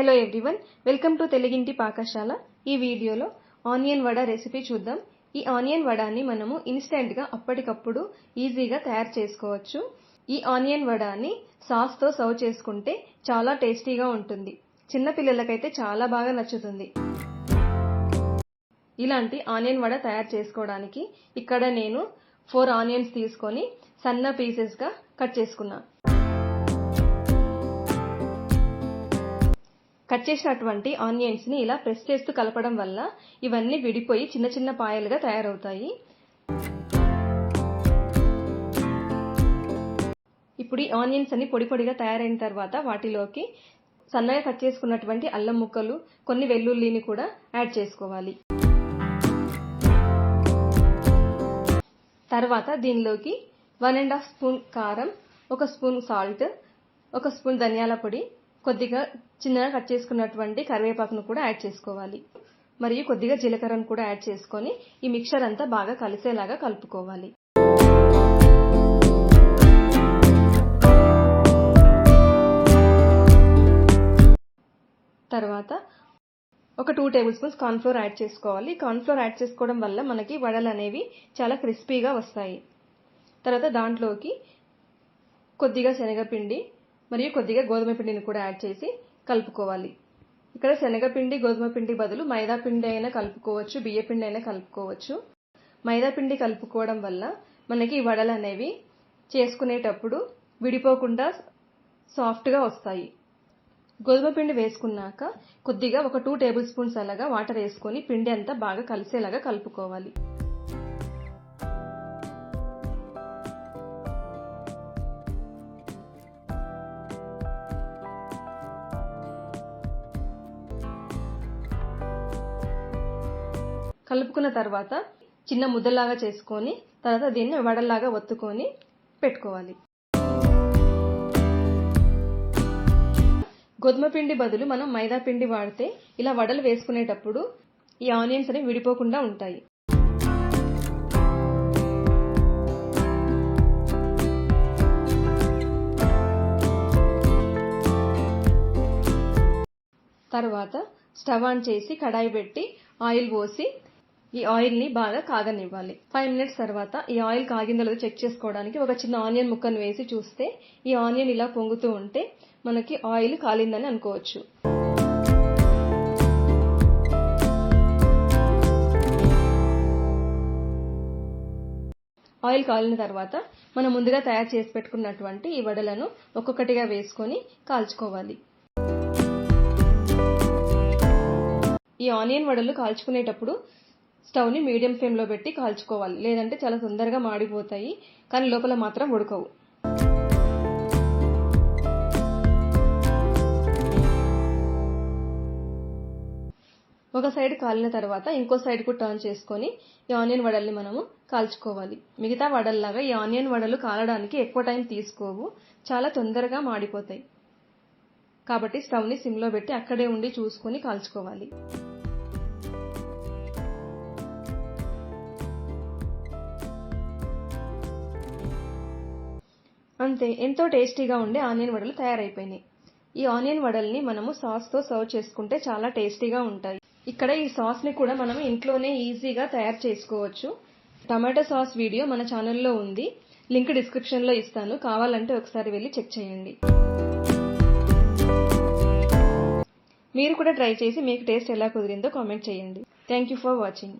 Hello everyone welcome to తెలుగింటి పాకశాల ఈ వీడియోలో ఆనియన్ వడ రెసిపీ చూద్దాం. ఈ ఆనియన్ వడాని మనము ఇన్స్టెంట్గా అప్పటికప్పుడు ఈజీగా తయారు చేసుకోవచ్చు. ఈ ఆనియన్ వడాని సాస్తో సర్వ్ చేసుకుంటే చాలా టేస్టీగా ఉంటుంది. చిన్న పిల్లలకైతే చాలా బాగా నచ్చుతుంది. ఇలాంటి ఆనియన్ వడ తయారు చేసుకోవడానికి ఇక్కడ నేను ఫోర్ ఆనియన్స్ తీసుకొని సన్న పీసెస్గా కట్ చేసుకున్నాను కట్ చేసినటువంటి ఆనియన్స్ని ఇలా ప్రెస్ చేస్తూ కలపడం వల్ల ఇవన్నీ విడిపోయి చిన్న చిన్న పాయలుగా తయారవుతాయి. ఇప్పుడు ఈ ఆనియన్స్ అన్ని పొడి పొడిగా తయారైన తర్వాత వాటిలోకి సన్నగా కట్ చేసుకున్నటువంటి అల్లం ముక్కలు కొన్ని వెల్లుల్లిని కూడా యాడ్ చేసుకోవాలి. తర్వాత దీనిలోకి వన్ అండ్ హాఫ్ స్పూన్ కారం ఒక స్పూన్ సాల్ట్ ఒక స్పూన్ ధనియాల పొడి కొద్దిగా చిన్నగా కట్ చేసుకున్నటువంటి కరివేపాకును కూడా యాడ్ చేసుకోవాలి. మరియు కొద్దిగా జీలకర్రను కూడా యాడ్ చేసుకొని ఈ మిక్చర్ అంతా బాగా కలిసేలాగా కలుపుకోవాలి. తర్వాత ఒక two tablespoons cornflour add చేసుకోవాలి. కార్న్ఫ్లోర్ యాడ్ చేసుకోవడం వల్ల మనకి వడలు అనేవి చాలా క్రిస్పీగా వస్తాయి. తర్వాత దాంట్లోకి కొద్దిగా శనగపిండి మరియు కొద్దిగా గోధుమ పిండిని కూడా యాడ్ చేసి కలుపుకోవాలి. ఇక్కడ శనగపిండి గోధుమ పిండి బదులు మైదా పిండి అయినా కలుపుకోవచ్చు బియ్య పిండి అయినా కలుపుకోవచ్చు. మైదా పిండి కలుపుకోవడం వల్ల మనకి వడలు అనేవి చేసుకునేటప్పుడు విడిపోకుండా సాఫ్ట్గా వస్తాయి. గోధుమ పిండి వేసుకున్నాక కొద్దిగా ఒక టూ టేబుల్ స్పూన్స్ అలాగా వాటర్ వేసుకొని పిండి అంతా బాగా కలిసేలాగా కలుపుకోవాలి. కలుపుకున్న తర్వాత చిన్న ముద్దలాగా చేసుకొని తర్వాత దీన్ని వడల్లాగా ఒత్తుకొని పెట్టుకోవాలి. గోధుమ పిండి బదులు మనం మైదా పిండి వాడితే ఇలా వడలు వేసుకునేటప్పుడు ఈ ఆనియన్స్ అనేవి విడిపోకుండా ఉంటాయి. తర్వాత స్టవ్ ఆన్ చేసి కడాయి పెట్టి ఆయిల్ పోసి ఈ ఆయిల్ని బాగా కాగనివ్వాలి. ఫైవ్ మినిట్స్ తర్వాత ఈ ఆయిల్ కాగిందో లేదో చెక్ చేసుకోవడానికి ఒక చిన్న ఆనియన్ ముక్కను వేసి చూస్తే ఈ ఆనియన్ ఇలా పొంగుతూ ఉంటే మనకి ఆయిల్ కాలిందని అనుకోవచ్చు. ఆయిల్ కాలిన తర్వాత మనం ముందుగా తయారు చేసి పెట్టుకున్నటువంటి ఈ వడలను ఒక్కొక్కటిగా వేసుకొని కాల్చుకోవాలి. ఈ ఆనియన్ వడలు కాల్చుకునేటప్పుడు స్టవ్ని మీడియం ఫ్లేమ్లో పెట్టి కాల్చుకోవాలి. లేదంటే చాలా తొందరగా మాడిపోతాయి. కానీ లోపల మాత్రం ఉడకవు. ఒక సైడ్ కాలిన తర్వాత ఇంకో సైడ్కు టర్న్ చేసుకొని ఈ ఆనియన్ వడల్ని మనము కాల్చుకోవాలి. మిగతా వడల్లాగా ఈ ఆనియన్ వడలు కాలడానికి ఎక్కువ టైం తీసుకోవు. చాలా తొందరగా మాడిపోతాయి. కాబట్టి స్టవ్ని సిమ్లో పెట్టి అక్కడే ఉండి చూసుకొని కాల్చుకోవాలి. అంతే ఎంతో టేస్టీగా ఉండే ఆనియన్ వడలు తయారైపోయినాయి. ఈ ఆనియన్ వడల్ని మనము సాస్తో సర్వ్ చేసుకుంటే చాలా టేస్టీగా ఉంటాయి. ఇక్కడ ఈ సాస్ని కూడా మనం ఇంట్లోనే ఈజీగా తయారు చేసుకోవచ్చు. టమాటో సాస్ వీడియో మన ఛానల్లో ఉంది. లింక్ డిస్క్రిప్షన్లో ఇస్తాను. కావాలంటే ఒకసారి వెళ్ళి చెక్ చేయండి. మీరు కూడా ట్రై చేసి మీకు టేస్ట్ ఎలా కుదిరిందో కామెంట్ చేయండి. Thank you for watching